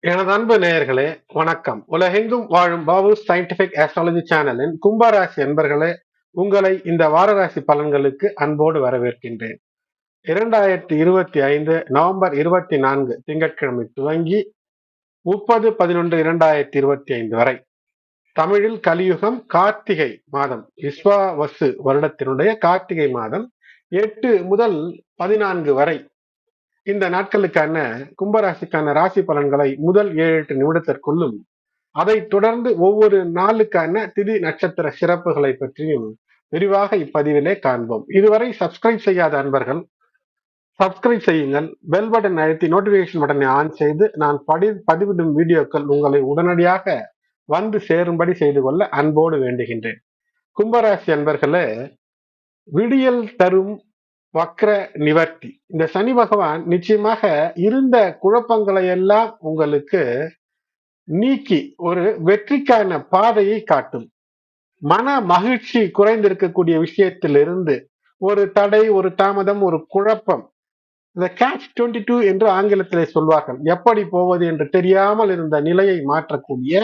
எனது அன்பு நேயர்களே வணக்கம். உலகெங்கும் வாழும் பாபு சயின்டிபிக் ஆஸ்ட்ராலஜி சேனலின் கும்பராசி என்பர்களே உங்களை இந்த வாரராசி பலன்களுக்கு அன்போடு வரவேற்கின்றேன். இரண்டாயிரத்தி இருபத்தி ஐந்து நவம்பர் இருபத்தி நான்கு திங்கட்கிழமை துவங்கி முப்பது பதினொன்று இரண்டாயிரத்தி இருபத்தி ஐந்து வரை. தமிழில் கலியுகம் கார்த்திகை மாதம் விஸ்வாவசு வருடத்தினுடைய கார்த்திகை மாதம் எட்டு முதல் பதினான்கு வரை. இந்த நாட்களுக்கான கும்பராசிக்கான ராசி பலன்களை முதல் ஏழு எட்டு நிமிடத்திற்குள்ளும் அதை தொடர்ந்து ஒவ்வொரு நாளுக்கான திதி நட்சத்திர சிறப்புகளை பற்றியும் விரிவாக இப்பதிவிலே காண்போம். இதுவரை சப்ஸ்கிரைப் செய்யாத அன்பர்கள் சப்ஸ்கிரைப் செய்யுங்கள். பெல் பட்டன் அழுத்தி நோட்டிபிகேஷன் பட்டனை ஆன் செய்து நான் படி பதிவிடும் வீடியோக்கள் உங்களை உடனடியாக வந்து சேரும்படி செய்து கொள்ள அன்போடு வேண்டுகின்றேன். கும்பராசி அன்பர்களே விடியல் தரும் வக்ர நிவர்த்தி. இந்த சனி பகவான் நிச்சயமாக இருந்த குழப்பங்களை எல்லாம் உங்களுக்கு நீக்கி ஒரு வெற்றிக்கான பாதையை காட்டும். மன மகிழ்ச்சி குறைந்திருக்கக்கூடிய விஷயத்திலிருந்து ஒரு தடை ஒரு தாமதம் ஒரு குழப்பம். இந்த கேட்ச் டுவெண்ட்டி டூ என்று ஆங்கிலத்தில் சொல்வார்கள். எப்படி போவது என்று தெரியாமல் இருந்த நிலையை மாற்றக்கூடிய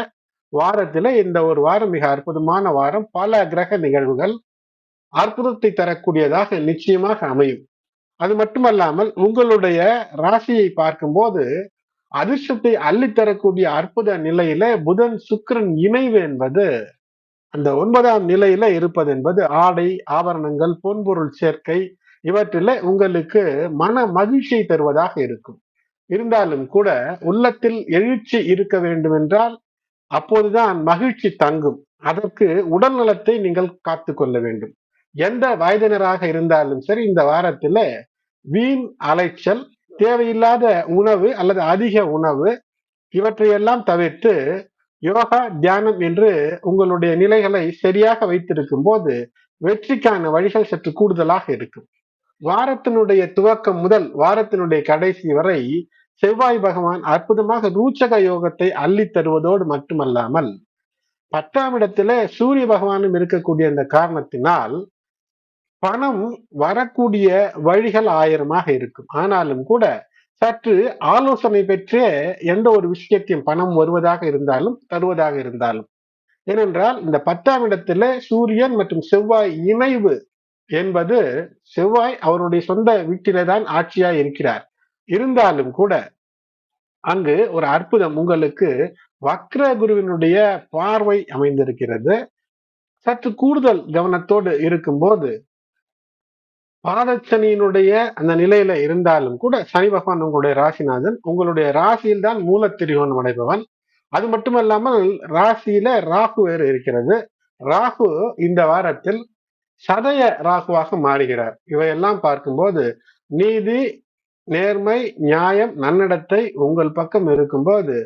வாரத்தில் இந்த ஒரு வாரம் மிக அற்புதமான வாரம். பல கிரக நிகழ்வுகள் அற்புதத்தை தரக்கூடியதாக நிச்சயமாக அமையும். அது மட்டுமல்லாமல் உங்களுடைய ராசியை பார்க்கும்போது அதிர்ஷ்டத்தை அள்ளித்தரக்கூடிய அற்புத நிலையில புதன் சுக்கிரன் இணைவு என்பது அந்த ஒன்பதாம் நிலையில இருப்பது என்பது ஆடை ஆபரணங்கள் பொன்பொருள் சேர்க்கை இவற்றில உங்களுக்கு மன மகிழ்ச்சியை தருவதாக இருக்கும். இருந்தாலும் கூட உள்ளத்தில் எழுச்சி இருக்க வேண்டும் என்றால் அப்போதுதான் மகிழ்ச்சி தங்கும். அதற்கு உடல் நலத்தை நீங்கள் காத்து கொள்ள வேண்டும். எந்த வயதினராக இருந்தாலும் சரி இந்த வாரத்துல வீண் அலைச்சல் தேவையில்லாத உணவு அல்லது அதிக உணவு இவற்றையெல்லாம் தவிர்த்து யோகா தியானம் என்று உங்களுடைய நிலைகளை சரியாக வைத்திருக்கும் போது வெற்றிக்கான வழிகள் சற்று கூடுதலாக இருக்கும். வாரத்தினுடைய துவக்கம் முதல் வாரத்தினுடைய கடைசி வரை செவ்வாய் பகவான் அற்புதமாக ரூச்சக யோகத்தை அள்ளி தருவதோடு மட்டுமல்லாமல் பத்தாம் இடத்துல சூரிய பகவானும் இருக்கக்கூடிய அந்த காரணத்தினால் பணம் வரக்கூடிய வழிகள் ஆயிரமாக இருக்கும். ஆனாலும் கூட சற்று ஆலோசனை பெற்றே எந்த ஒரு விஷயத்தையும் பணம் வருவதாக இருந்தாலும் தருவதாக இருந்தாலும். ஏனென்றால் இந்த பத்தாம் இடத்துல சூரியன் மற்றும் செவ்வாய் இணைவு என்பது செவ்வாய் அவருடைய சொந்த வீட்டிலே தான் ஆட்சியாக இருக்கிறார். இருந்தாலும் கூட அங்கு ஒரு அற்புதம் உங்களுக்கு வக்ர குருவினுடைய பார்வை அமைந்திருக்கிறது. சற்று கூடுதல் கவனத்தோடு இருக்கும்போது பாதச்சனியினுடைய அந்த நிலையில இருந்தாலும் கூட சனி பகவான் உங்களுடைய ராசிநாதன் உங்களுடைய ராசியில் தான் மூல திரிகோணம் அடைபவன். அது மட்டுமல்லாமல் ராசியில ராகு வேறு இருக்கிறது. ராகு இந்த வாரத்தில் சதய ராகுவாக மாறுகிறார். இவையெல்லாம் பார்க்கும்போது நீதி நேர்மை நியாயம் நன்னடத்தை உங்கள் பக்கம் இருக்கும்போது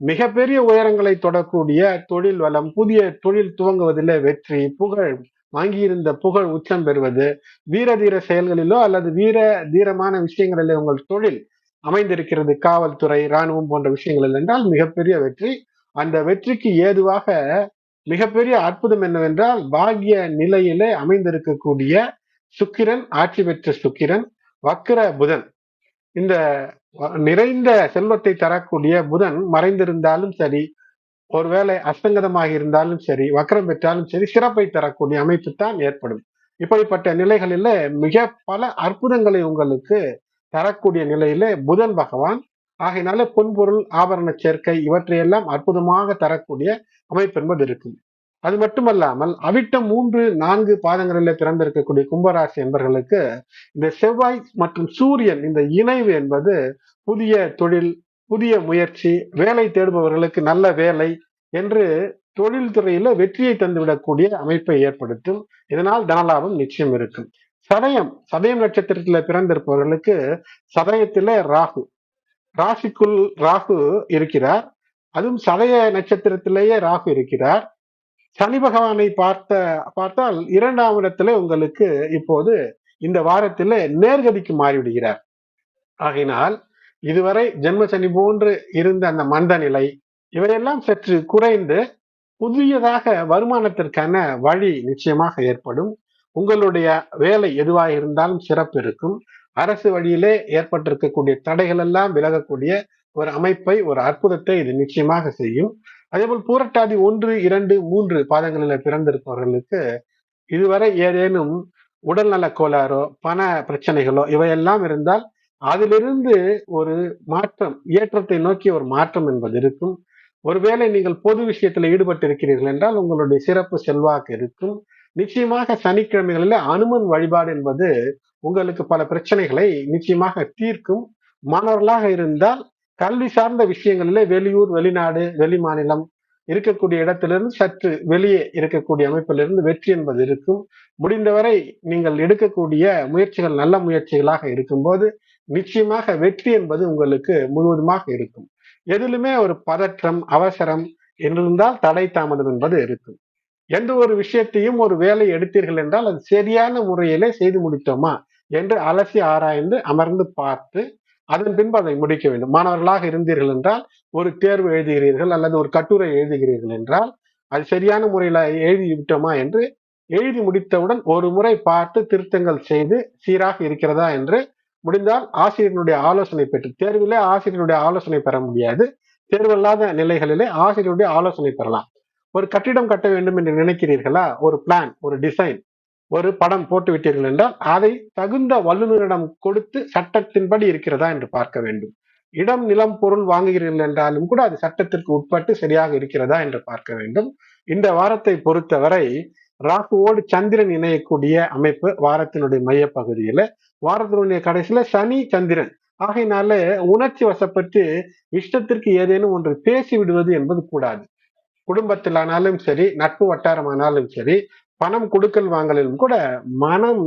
மிகப்பெரிய உயரங்களை தொடக்கூடிய தொழில் வளம் புதிய தொழில் துவங்குவதில் வெற்றி புகழ் வாங்கியிருந்த புகழ் உச்சம் பெறுவது வீர தீர செயல்களிலோ அல்லது வீர தீரமான விஷயங்களிலே உங்கள் தொழில் அமைந்திருக்கிறது. காவல்துறை இராணுவம் போன்ற விஷயங்களில் என்றால் மிகப்பெரிய வெற்றி. அந்த வெற்றிக்கு ஏதுவாக மிகப்பெரிய அற்புதம் என்னவென்றால் பாகிய நிலையிலே அமைந்திருக்கக்கூடிய சுக்கிரன் ஆட்சி பெற்ற சுக்கிரன் வக்கர புதன். இந்த நிறைந்த செல்வத்தை தரக்கூடிய புதன் மறைந்திருந்தாலும் சரி ஒருவேளை அஸ்தங்கதமாக இருந்தாலும் சரி வக்கரம் பெற்றாலும் சரி சிறப்பை தரக்கூடிய அமைப்பு தான் ஏற்படும். இப்படிப்பட்ட நிலைகளில மிக பல அற்புதங்களை உங்களுக்கு தரக்கூடிய நிலையில புதன் பகவான். ஆகையினால பொன்பொருள் ஆபரண சேர்க்கை இவற்றையெல்லாம் அற்புதமாக தரக்கூடிய அமைப்பு என்பது இருக்கும். அது மட்டுமல்லாமல் அவிட்டம் மூன்று நான்கு பாதங்களில் பிறந்திருக்கக்கூடிய கும்பராசி என்பர்களுக்கு இந்த செவ்வாய் மற்றும் சூரியன் இந்த இணைவு என்பது புதிய தொழில் புதிய முயற்சி வேலை தேடுபவர்களுக்கு நல்ல வேலை என்று தொழில்துறையில வெற்றியை தந்துவிடக்கூடிய அமைப்பை ஏற்படுத்தும். இதனால் தனலாபம் நிச்சயம் இருக்கும். சதயம் சதயம் நட்சத்திரத்துல பிறந்திருப்பவர்களுக்கு சதயத்தில ராகு. ராசிக்குள் ராகு இருக்கிறார். அதுவும் சதய நட்சத்திரத்திலேயே ராகு இருக்கிறார். சனி பகவானை பார்த்த பார்த்தால் இரண்டாம் இடத்துல உங்களுக்கு இப்போது இந்த வாரத்தில் நேர்கதிக்கு மாறிவிடுகிறார். ஆகினால் இதுவரை ஜென்ம சனி போன்று இருந்த அந்த மந்த நிலை இவையெல்லாம் சற்று குறைந்து புதியதாக வருமானத்திற்கான வழி நிச்சயமாக ஏற்படும். உங்களுடைய வேலை எதுவாக இருந்தாலும் சிறப்பு இருக்கும். அரசு வழியிலே ஏற்பட்டிருக்கக்கூடிய தடைகள் எல்லாம் விலகக்கூடிய ஒரு அமைப்பை ஒரு அற்புதத்தை இது நிச்சயமாக செய்யும். அதேபோல் பூரட்டாதி ஒன்று இரண்டு மூன்று பாதங்களில் பிறந்திருப்பவர்களுக்கு இதுவரை ஏதேனும் உடல்நல கோளாறோ பண பிரச்சனைகளோ இவையெல்லாம் இருந்தால் அதிலிருந்து ஒரு மாற்றம் ஏற்றத்தை நோக்கி ஒரு மாற்றம் என்பது இருக்கும். ஒருவேளை நீங்கள் பொது விஷயத்தில் ஈடுபட்டு இருக்கிறீர்கள் என்றால் உங்களுடைய சிறப்பு செல்வாக்கு இருக்கும். நிச்சயமாக சனிக்கிழமைகளில் அனுமன் வழிபாடு என்பது உங்களுக்கு பல பிரச்சனைகளை நிச்சயமாக தீர்க்கும். மாணவர்களாக இருந்தால் கல்வி சார்ந்த விஷயங்களிலே வெளியூர் வெளிநாடு வெளி மாநிலம் இருக்கக்கூடிய இடத்திலிருந்து சற்று வெளியே இருக்கக்கூடிய அமைப்பிலிருந்து வெற்றி என்பது இருக்கும். முடிந்தவரை நீங்கள் எடுக்கக்கூடிய முயற்சிகள் நல்ல முயற்சிகளாக இருக்கும்போது நிச்சயமாக வெற்றி என்பது உங்களுக்கு முழுவதுமாக இருக்கும். எதிலுமே ஒரு பதற்றம் அவசரம் என்றிருந்தால் தடை தாமதம் என்பது இருக்கும். எந்த ஒரு விஷயத்தையும் ஒரு வேலை எடுத்தீர்கள் என்றால் அது சரியான முறையிலே செய்து முடித்தோமா என்று அலசி ஆராய்ந்து அமர்ந்து பார்த்து அதன் பின்பு அதை முடிக்க வேண்டும். மாணவர்களாக இருந்தீர்கள் என்றால் ஒரு தேர்வு எழுதுகிறீர்கள் அல்லது ஒரு கட்டுரை எழுதுகிறீர்கள் என்றால் அது சரியான முறையில் எழுதி விட்டோமா என்று எழுதி முடித்தவுடன் ஒரு முறை பார்த்து திருத்தங்கள் செய்து சீராக இருக்கிறதா என்று முடிந்தால் ஆசிரியர்களுடைய ஆலோசனை பெற்று தேர்விலே ஆசிரியருடைய ஆலோசனை பெற முடியாது. தேர்வல்லாத நிலைகளிலே ஆசிரியருடைய ஆலோசனை பெறலாம். ஒரு கட்டிடம் கட்ட வேண்டும் என்று நினைக்கிறீர்களா? ஒரு பிளான் ஒரு டிசைன் ஒரு படம் போட்டு விட்டீர்கள் என்றால் அதை தகுந்த வல்லுநரிடம் கொடுத்து சட்டத்தின்படி இருக்கிறதா என்று பார்க்க வேண்டும். இடம் நிலம் பொருள் வாங்குகிறீர்கள் என்றாலும் கூட அது சட்டத்திற்கு உட்பட்டு சரியாக இருக்கிறதா என்று பார்க்க வேண்டும். இந்த வாரத்தை பொறுத்தவரை ராகுவோடு சந்திரன் இணையக்கூடிய அமைப்பு வாரத்தினுடைய மைய பகுதியில வாரத்தினுடைய கடைசியில சனி சந்திரன். ஆகையினால உணர்ச்சி வசப்பட்டு இஷ்டத்திற்கு ஏதேனும் ஒன்று பேசி விடுவது என்பது கூடாது. குடும்பத்தில் ஆனாலும் சரி நட்பு வட்டாரமானாலும் சரி பணம் கொடுக்கல் வாங்கலிலும் கூட மனம்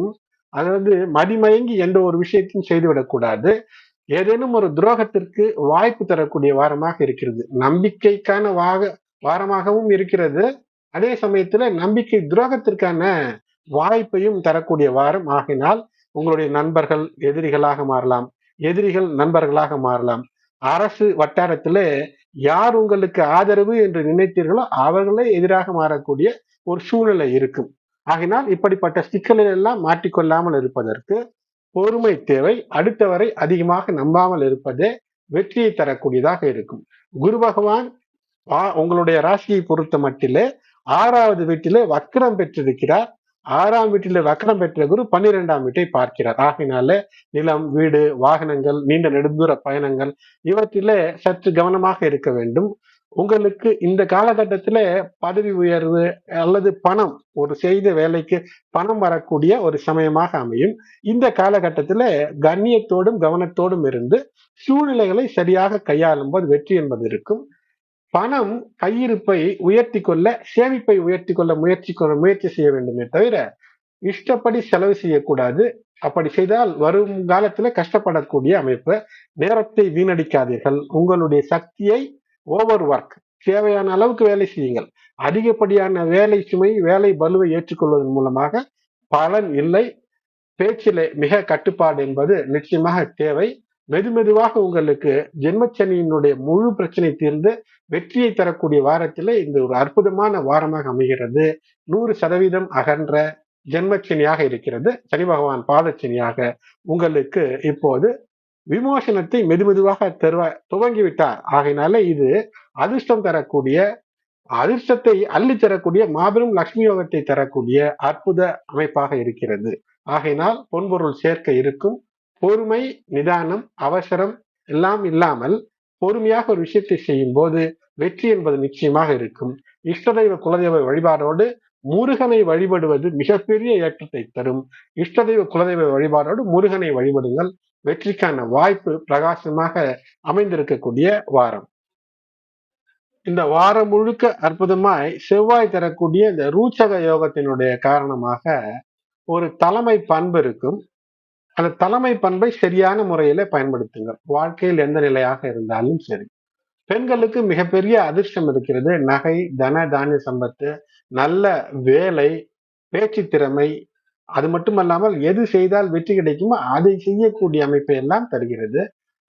அதாவது மதிமயங்கி எந்த ஒரு விஷயத்தையும் செய்துவிடக்கூடாது ஏதேனும் ஒரு துரோகத்திற்கு வாய்ப்பு தரக்கூடிய வாரமாக இருக்கிறது. நம்பிக்கைக்கான வாக வாரமாகவும் இருக்கிறது. அதே சமயத்துல நம்பிக்கை துரோகத்திற்கான வாய்ப்பையும் தரக்கூடிய வாரம் ஆகினால் உங்களுடைய நண்பர்கள் எதிரிகளாக மாறலாம். எதிரிகள் நண்பர்களாக மாறலாம். அரசு வட்டாரத்திலே யார் உங்களுக்கு ஆதரவு என்று நினைத்தீர்களோ அவர்களே எதிராக மாறக்கூடிய ஒரு சூழ்நிலை இருக்கும். ஆகினால் இப்படிப்பட்ட சிக்கலில் எல்லாம் மாட்டிக்கொள்ளாமல் இருப்பதற்கு பொறுமை தேவை. அடுத்தவரை அதிகமாக நம்பாமல் இருப்பதே வெற்றியை தரக்கூடியதாக இருக்கும். குரு பகவான் உங்களுடைய ராசியை பொறுத்த மட்டிலே ஆறாவது வீட்டிலே வக்கரம் பெற்றிருக்கிறார். ஆறாம் வீட்டிலே வக்கரம் பெற்ற குரு பன்னிரெண்டாம் வீட்டை பார்க்கிறார். ஆகினால நிலம் வீடு வாகனங்கள் நீண்ட நெடுந்தூர பயணங்கள் இவற்றிலே சற்று கவனமாக இருக்க வேண்டும். உங்களுக்கு இந்த காலகட்டத்துல பதவி உயர்வு அல்லது பணம் ஒரு செய்த வேலைக்கு பணம் வரக்கூடிய ஒரு சமயமாக அமையும். இந்த காலகட்டத்துல கண்ணியத்தோடும் கவனத்தோடும் இருந்து சூழ்நிலைகளை சரியாக கையாளும் போது வெற்றி என்பது இருக்கும். பணம் கையிருப்பை உயர்த்தி கொள்ள சேமிப்பை உயர்த்தி கொள்ள முயற்சி கொள்ள முயற்சி செய்ய வேண்டுமே தவிர இஷ்டப்படி செலவு செய்யக்கூடாது. அப்படி செய்தால் வரும் காலத்துல கஷ்டப்படக்கூடிய அமைப்பு நேரத்தை வீணடிக்காதீர்கள். உங்களுடைய சக்தியை ஓவர் ஒர்க் தேவையான அளவுக்கு வேலை செய்யுங்கள். அதிகப்படியான வேலை சுமை வேலை பலுவை ஏற்றுக்கொள்வதன் மூலமாக பலன் இல்லை. பேச்சிலே மிக கட்டுப்பாடு என்பது நிச்சயமாக தேவை. மெதுமெதுவாக உங்களுக்கு ஜென்மச்சனியினுடைய முழு பிரச்சனை தீர்ந்து வெற்றியை தரக்கூடிய வாரத்தில் இந்த ஒரு அற்புதமான வாரமாக அமைகிறது. நூறு சதவீதம் அகன்ற ஜென்மச்சனியாக இருக்கிறது. சனி பகவான் பாதச்சனியாக உங்களுக்கு இப்போது விமோசனத்தை மெதுமெதுவாக தருவ துவங்கிவிட்டார். ஆகையினால இது அதிர்ஷ்டம் தரக்கூடிய அதிர்ஷ்டத்தை அள்ளி தரக்கூடிய மாபெரும் லக்ஷ்மி யோகத்தை தரக்கூடிய அற்புத அமைப்பாக இருக்கிறது. ஆகையினால் பொன்பொருள் சேர்க்க இருக்கும். பொறுமை நிதானம் அவசரம் எல்லாம் இல்லாமல் பொறுமையாக ஒரு விஷயத்தை செய்யும் போது வெற்றி என்பது நிச்சயமாக இருக்கும். இஷ்டதெய்வ குலதெய்வ வழிபாடோடு முருகனை வழிபடுவது மிகப்பெரிய ஏற்றத்தை தரும். இஷ்டதெய்வ குலதெய்வ வழிபாடோடு முருகனை வழிபடுங்கள். வெற்றிக்கான வாய்ப்பு பிரகாசமாக அமைந்திருக்கக்கூடிய வாரம். இந்த வாரம் முழுக்க அற்புதமாய் செவ்வாய் தரக்கூடிய இந்த ரூச்சக யோகத்தினுடைய காரணமாக ஒரு தலைமை பண்பு இருக்கும். அந்த தலைமை பண்பை சரியான முறையில பயன்படுத்துங்கள். வாழ்க்கையில் எந்த நிலையாக இருந்தாலும் சரி. பெண்களுக்கு மிகப்பெரிய அதிர்ஷ்டம் இருக்கிறது நகை தன தானிய சம்பத்து நல்ல வேலை பேச்சு திறமை. அது மட்டுமல்லாமல் எது செய்தால் வெற்றி கிடைக்குமோ அதை செய்யக்கூடிய அமைப்பை எல்லாம் தருகிறது.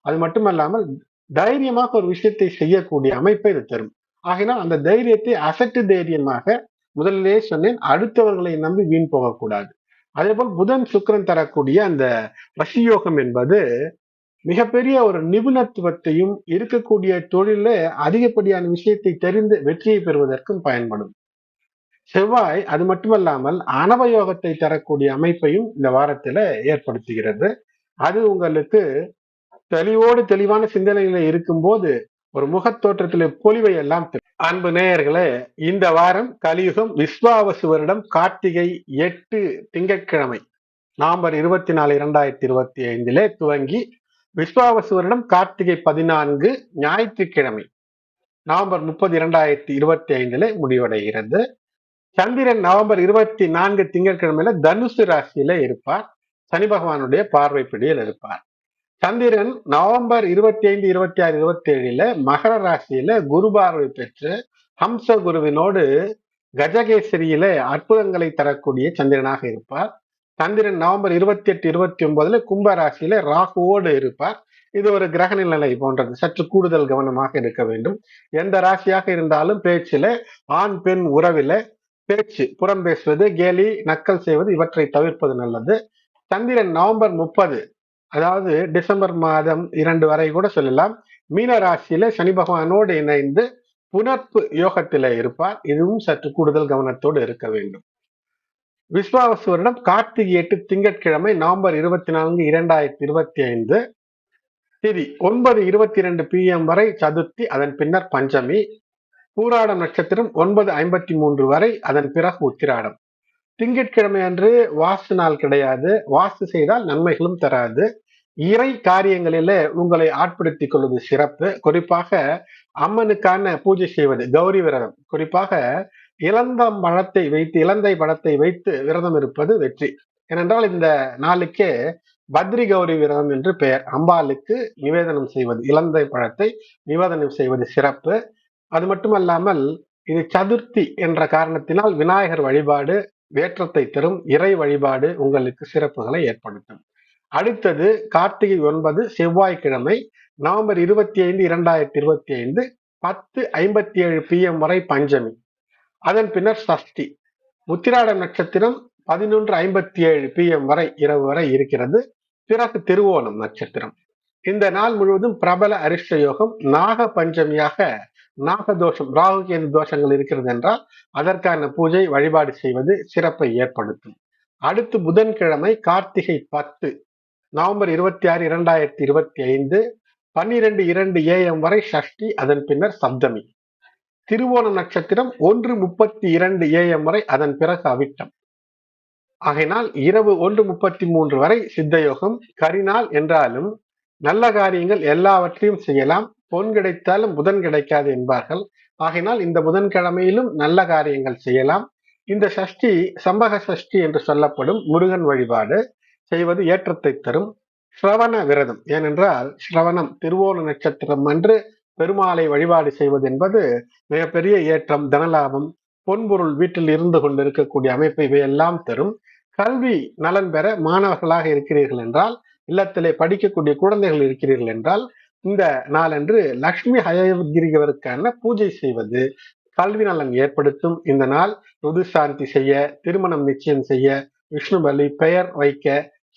அது மட்டுமல்லாமல் தைரியமாக ஒரு விஷயத்தை செய்யக்கூடிய அமைப்பை இது தரும். ஆகினால் அந்த தைரியத்தை அசட்டு தைரியமாக முதலிலே சொன்னேன் அடுத்தவர்களை நம்பி வீண் போகக்கூடாது. அதே போல் புதன் சுக்கரன் தரக்கூடிய அந்த ரசியோகம் என்பது மிகப்பெரிய ஒரு நிபுணத்துவத்தையும் இருக்கக்கூடிய தொழில அதிகப்படியான விஷயத்தை தெரிந்து வெற்றியை பெறுவதற்கும் பயன்படும். செவ்வாய் அது மட்டுமல்லாமல் அனவயோகத்தை தரக்கூடிய அமைப்பையும் இந்த வாரத்துல ஏற்படுத்துகிறது. அது உங்களுக்கு தெளிவோடு தெளிவான சிந்தனையில இருக்கும்போது ஒரு முகத்தோற்றத்திலே பொலிவை எல்லாம் அன்பு நேயர்களே இந்த வாரம் கலியுகம் விஸ்வாவசு வருடம் கார்த்திகை எட்டு திங்கட்கிழமை. நவம்பர் இருபத்தி நாலு இரண்டாயிரத்தி இருபத்தி ஐந்திலே துவங்கி விஸ்வாவசு வருடம் கார்த்திகை பதினான்கு ஞாயிற்றுக்கிழமை. நவம்பர் முப்பது இரண்டாயிரத்தி இருபத்தி ஐந்திலே முடிவடைகிறது. சந்திரன் நவம்பர் இருபத்தி நான்கு திங்கட்கிழமையில தனுசு ராசியில இருப்பார். சனி பகவானுடைய பார்வை பிடியில் இருப்பார். சந்திரன் நவம்பர் இருபத்தி ஐந்து இருபத்தி ஆறு இருபத்தி ஏழுல மகர ராசியில குரு பார்வை பெற்று ஹம்ச குருவினோடு கஜகேசரியில அற்புதங்களை தரக்கூடிய சந்திரனாக இருப்பார். சந்திரன் நவம்பர் இருபத்தி எட்டு இருபத்தி ஒன்பதுல கும்ப ராசியில ராகுவோடு இருப்பார். இது ஒரு கிரக நிலை போன்றது. சற்று கூடுதல் கவனமாக இருக்க வேண்டும். எந்த ராசியாக இருந்தாலும் பேச்சில ஆண் பெண் உறவில பேச்சு புறம் பேசுவது கேலி நக்கல் செய்வது இவற்றை தவிர்ப்பது நல்லது. சந்திரன் நவம்பர் முப்பது அதாவது டிசம்பர் மாதம் இரண்டு வரை கூட சொல்லலாம். மீன ராசியில சனி பகவானோடு இணைந்து புனர்ப்பு யோகத்தில இருப்பார். இதுவும் சற்று கூடுதல் கவனத்தோடு இருக்க வேண்டும். விஸ்வாவசு வருடம் கார்த்திகை எட்டு திங்கட்கிழமை நவம்பர் இருபத்தி நான்கு இரண்டாயிரத்தி இருபத்தி ஐந்து திதி ஒன்பது இருபத்தி இரண்டு பிஎம் வரை சதுர்த்தி அதன் பின்னர் பஞ்சமி பூராடம் நட்சத்திரம் ஒன்பது ஐம்பத்தி மூன்று வரை அதன் பிறகு உத்திராடம். திங்கட்கிழமை அன்று வாசு நாள் கிடையாது. வாசு செய்தால் நன்மைகளும் தராது. இறை காரியங்களில உங்களை ஆட்படுத்திக் கொள்வது சிறப்பு. குறிப்பாக அம்மனுக்கான பூஜை செய்வது கௌரி விரதம். குறிப்பாக இளந்த பழத்தை வைத்து இலந்தை பழத்தை வைத்து விரதம் இருப்பது வெற்றி. ஏனென்றால் இந்த நாளுக்கே பத்ரி கௌரி விரதம் என்று பெயர். அம்பாளுக்கு நிவேதனம் செய்வது இலந்தை பழத்தை நிவேதனம் செய்வது சிறப்பு. அது மட்டுமல்லாமல் இது சதுர்த்தி என்ற காரணத்தினால் விநாயகர் வழிபாடு வேற்றத்தை தரும் இறை வழிபாடு உங்களுக்கு சிறப்புகளை ஏற்படுத்தும். அடுத்தது கார்த்திகை ஒன்பது செவ்வாய்க்கிழமை நவம்பர் இருபத்தி ஐந்து இரண்டாயிரத்தி இருபத்தி ஐந்து பத்து ஐம்பத்தி ஏழு பிஎம் வரை பஞ்சமி. அதன் பின்னர் சஷ்டி. முத்திராடம் நட்சத்திரம் பதினொன்று ஐம்பத்தி ஏழு பிஎம் வரை இரவு வரை இருக்கிறது. பிறகு திருவோணம் நட்சத்திரம். இந்த நாள் முழுவதும் பிரபல அரிஷ்ட யோகம் நாக பஞ்சமியாக நாகதோஷம் ராகு கேது தோஷங்கள் இருக்கிறது என்றால் அதற்கான பூஜை வழிபாடு செய்வது சிறப்பை ஏற்படுத்தும். அடுத்து புதன்கிழமை கார்த்திகை பத்து நவம்பர் இருபத்தி ஆறு இரண்டாயிரத்தி இருபத்தி ஐந்து பன்னிரண்டு இரண்டு ஏஎம் வரை சஷ்டி அதன் பின்னர் சப்தமி. திருவோண நட்சத்திரம் ஒன்று முப்பத்தி இரண்டு ஏஎம் வரை அதன் பிறகு அவிட்டம். ஆகையினால் இரவு ஒன்று முப்பத்தி மூன்று வரை சித்தயோகம் கரிநாள் என்றாலும் நல்ல காரியங்கள் எல்லாவற்றையும் செய்யலாம். பொன் கிடைத்தாலும் புதன் கிடைக்காது என்பார்கள். ஆகையினால் இந்த புதன்கிழமையிலும் நல்ல காரியங்கள் செய்யலாம். இந்த சஷ்டி சம்பக சஷ்டி என்று சொல்லப்படும் முருகன் வழிபாடு. செய்வது ஏற்றத்தை தரும். ஸ்ரவண விரதம். ஏனென்றால் ஸ்ரவணம் திருவோண நட்சத்திரம் அன்று பெருமாளை வழிபாடு செய்வது என்பது மிகப்பெரிய ஏற்றம் தனலாபம் பொன்பொருள் வீட்டில் இருந்து கொண்டு இருக்கக்கூடிய அமைப்பு இவையெல்லாம் தரும். கல்வி நலன் பெற மாணவர்களாக இருக்கிறீர்கள் என்றால் இல்லத்திலே படிக்கக்கூடிய குழந்தைகள் இருக்கிறீர்கள் என்றால் இந்த நாளன்று லக்ஷ்மி ஹயகிரிகவருக்கான பூஜை செய்வது கல்வி நலன் ஏற்படுத்தும். இந்த நாள் ருது சாந்தி செய்ய திருமணம் நிச்சயம் செய்ய விஷ்ணு பலி பெயர் வைக்க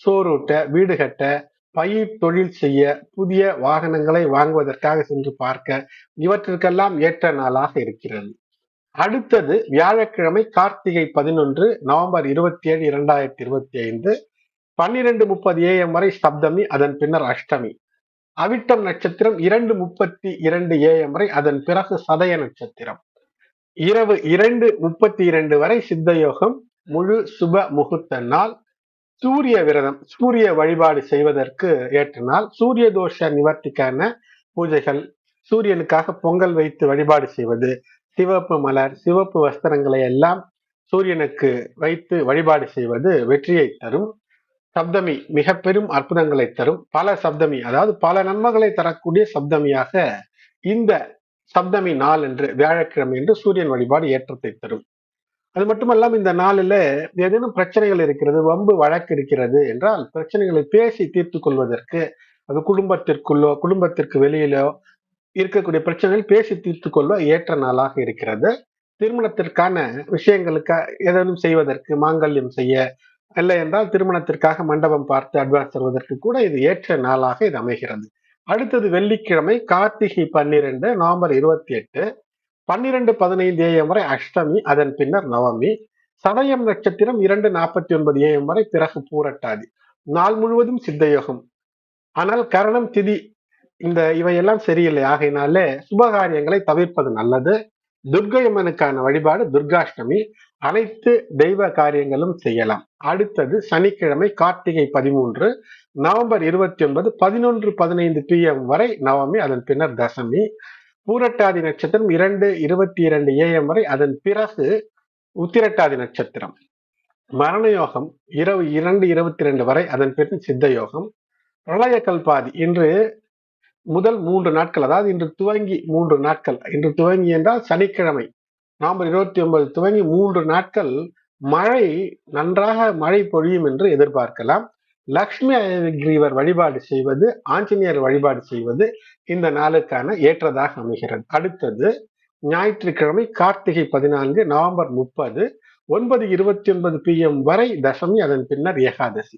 சோறூட்ட வீடு கட்ட பயிர் தொழில் செய்ய புதிய வாகனங்களை வாங்குவதற்காக சென்று பார்க்க இவற்றிற்கெல்லாம் ஏற்ற நாளாக இருக்கிறது. அடுத்தது வியாழக்கிழமை கார்த்திகை பதினொன்று நவம்பர் இருபத்தி ஏழு இரண்டாயிரத்தி இருபத்தி ஐந்து பன்னிரண்டு முப்பது ஏஎம் வரை சப்தமி அதன் பின்னர் அஷ்டமி. அவிட்டம் நட்சத்திரம் இரண்டு முப்பத்தி இரண்டு ஏஎம் வரை அதன் பிறகு சதய நட்சத்திரம். இரவு இரண்டு முப்பத்தி இரண்டு வரை சித்தயோகம் முழு சுப முகூர்த்த நாள் சூரிய விரதம் சூரிய வழிபாடு செய்வதற்கு ஏற்ற நாள் சூரிய தோஷ நிவர்த்திக்கான பூஜைகள் சூரியனுக்காக பொங்கல் வைத்து வழிபாடு செய்வது சிவப்பு மலர் சிவப்பு வஸ்திரங்களை எல்லாம் சூரியனுக்கு வைத்து வழிபாடு செய்வது வெற்றியை தரும். சப்தமி மிக பெரும் அற்புதங்களை தரும். பல சப்தமி அதாவது பல நன்மைகளை தரக்கூடிய சப்தமியாக இந்த சப்தமி நாள் என்று வியாழக்கிழமை என்று சூரியன் வழிபாடு ஏற்றத்தை தரும். அது மட்டுமல்லாம இந்த நாளில் ஏதேனும் பிரச்சனைகள் இருக்கிறது வம்பு வழக்கு இருக்கிறது என்றால் பிரச்சனைகளை பேசி தீர்த்து கொள்வதற்கு அது குடும்பத்திற்குள்ளோ குடும்பத்திற்கு வெளியிலோ இருக்கக்கூடிய பிரச்சனைகள் பேசி தீர்த்து கொள்ள ஏற்ற நாளாக இருக்கிறது. திருமணத்திற்கான விஷயங்களுக்கு ஏதேனும் செய்வதற்கு மாங்கல்யம் செய்ய இல்லை என்றால் திருமணத்திற்காக மண்டபம் பார்த்து அட்வான்ஸ் தருவதற்கு கூட இது ஏற்ற நாளாக இது அமைகிறது. அடுத்தது வெள்ளிக்கிழமை கார்த்திகை பன்னிரெண்டு நவம்பர் இருபத்தி எட்டு பன்னிரண்டு பதினைந்து ஏஎம் வரை அஷ்டமி அதன் பின்னர் நவமி சதயம் நட்சத்திரம் இரண்டு நாற்பத்தி ஒன்பது ஏஎம் வரை பிறகு பூரட்டாதி. நாள் முழுவதும் சித்தயோகம். ஆனால் கரணம் திதி இந்த இவையெல்லாம் சரியில்லை. ஆகையினாலே சுபகாரியங்களை தவிர்ப்பது நல்லது. துர்கையம்மனுக்கான வழிபாடு துர்காஷ்டமி. அனைத்து தெய்வ காரியங்களும் செய்யலாம். அடுத்தது சனிக்கிழமை கார்த்திகை பதிமூன்று நவம்பர் இருபத்தி ஒன்பது பதினொன்று பதினைந்து பிஎம் வரை நவமி அதன் பின்னர் தசமி. பூரட்டாதி நட்சத்திரம் இரண்டு இருபத்தி இரண்டு ஏஎம் வரை அதன் பிறகு உத்திரட்டாதி நட்சத்திரம். மரண யோகம் இரவு இரண்டு இருபத்தி ரெண்டு வரை அதன் பிறகு சித்த யோகம் பிரளய கல்பாதி இன்று முதல் மூன்று நாட்கள் அதாவது இன்று துவங்கி மூன்று நாட்கள். இன்று துவங்கி என்றால் சனிக்கிழமை. நவம்பர் இருபத்தி ஒன்பது துவங்கி மூன்று நாட்கள் மழை நன்றாக மழை பொழியும் என்று எதிர்பார்க்கலாம். லக்ஷ்மி கிரீவர் வழிபாடு செய்வது ஆஞ்சநேயர் வழிபாடு செய்வது இந்த நாளுக்கான ஏற்றதாக அமைகிறது. அடுத்தது ஞாயிற்றுக்கிழமை கார்த்திகை பதினான்கு நவம்பர் முப்பது ஒன்பது இருபத்தி ஒன்பது பி எம் வரை தசமி அதன் பின்னர் ஏகாதசி.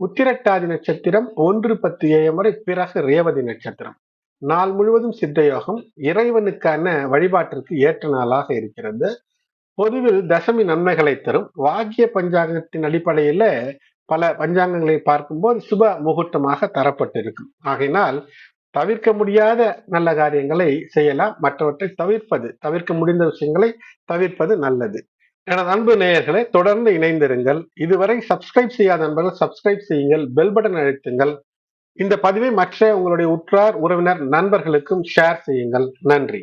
உத்திரட்டாதி நட்சத்திரம் ஒன்று பத்து ஏஎம் வரை பிறகு ரேவதி நட்சத்திரம். நாள் முழுவதும் சித்தயோகம் இறைவனுக்கான வழிபாட்டிற்கு ஏற்ற நாளாக இருக்கிறது. பொதுவில் தசமி நன்மைகளை தரும். வாக்கிய பஞ்சாங்கத்தின் அடிப்படையில பல பஞ்சாங்கங்களை பார்க்கும்போது சுப முகூர்த்தமாக தரப்பட்டிருக்கும். ஆகையினால் தவிர்க்க முடியாத நல்ல காரியங்களை செய்யலாம். மற்றவற்றை தவிர்ப்பது தவிர்க்க முடிந்த விஷயங்களை தவிர்ப்பது நல்லது. எனது அன்பு நேயர்களை தொடர்ந்து இணைந்திருங்கள். இதுவரை சப்ஸ்கிரைப் செய்யாத நண்பர்கள் சப்ஸ்கிரைப் செய்யுங்கள். பெல் பட்டன் அழுத்துங்கள். இந்த பதிவை மற்ற உங்களுடைய உற்றார் உறவினர் நண்பர்களுக்கும் ஷேர் செய்யுங்கள். நன்றி.